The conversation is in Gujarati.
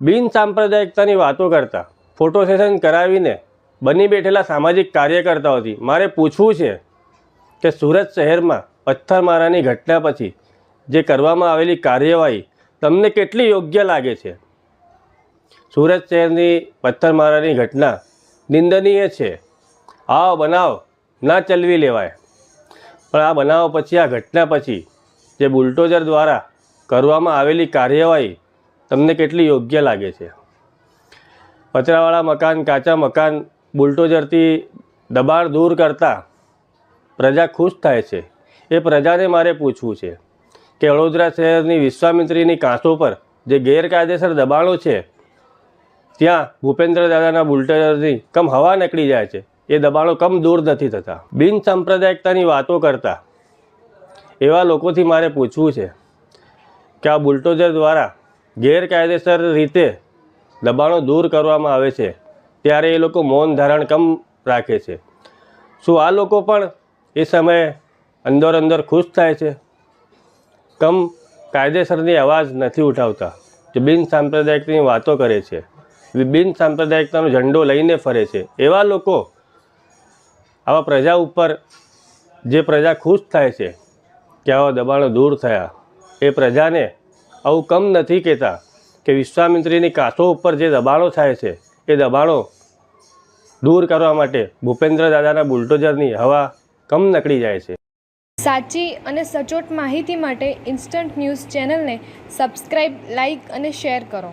બિન સાંપ્રદાયિકતાની વાતો કરતા, ફોટો સેશન કરાવીને બની બેઠેલા સામાજિક કાર્યકર્તાઓથી મારે પૂછવું છે કે સુરત શહેરમાં પથ્થરમારાની ઘટના પછી જે કરવામાં આવેલી કાર્યવાહી તમને કેટલી યોગ્ય લાગે છે? સુરત શહેરની પથ્થરમારાની ઘટના નિંદનીય છે. આ બનાવ ના ચલવી લેવાય. પણ આ બનાવ પછી, આ ઘટના પછી જે બુલડોઝર દ્વારા કરવામાં આવેલી કાર્યવાહી તમને કેટલી યોગ્ય લાગે છે? પતરાવાળા મકાન, કાચા મકાન બુલટોઝરથી દબાણ દૂર કરતાં પ્રજા ખુશ થાય છે. એ પ્રજાને મારે પૂછવું છે કે વડોદરા શહેરની વિશ્વામિત્રીની કાંસો પર જે ગેરકાયદેસર દબાણો છે, ત્યાં ભૂપેન્દ્ર દાદાના બુલડોઝરથી કમ હવા નીકળી જાય છે. એ દબાણો કમ દૂર નથી થતા. બિન સાંપ્રદાયિકતાની વાતો કરતા એવા લોકોથી મારે પૂછવું છે કે આ બુલટોઝર દ્વારા ગેરકાયદેસર રીતે દબાણો દૂર કરવામાં આવે છે, ત્યારે એ લોકો મૌન ધારણ કમ રાખે છે. શું આ લોકો પણ એ સમયે અંદર અંદર ખુશ થાય છે? કમ કાયદેસરની અવાજ નથી ઉઠાવતા, જે બિન સાંપ્રદાયિકની વાતો કરે છે. બિન સાંપ્રદાયિકતાનો ઝંડો લઈને ફરે છે. એવા લોકો આવા પ્રજા ઉપર જે પ્રજા ખુશ થાય છે, કે આવા દબાણો દૂર થયા, એ પ્રજાને આવું કમ નથી કહેતા કે વિશ્વામિત્રીની કાંસો ઉપર જે દબાણો થાય છે, એ દબાણો દૂર કરવા માટે ભૂપેન્દ્ર દાદાના બુલડોઝરની હવા કમ નકળી જાય છે. સાચી અને સચોટ માહિતી માટે ઇન્સ્ટન્ટ ન્યૂઝ ચેનલને સબસ્ક્રાઇબ, લાઇક અને શેર કરો.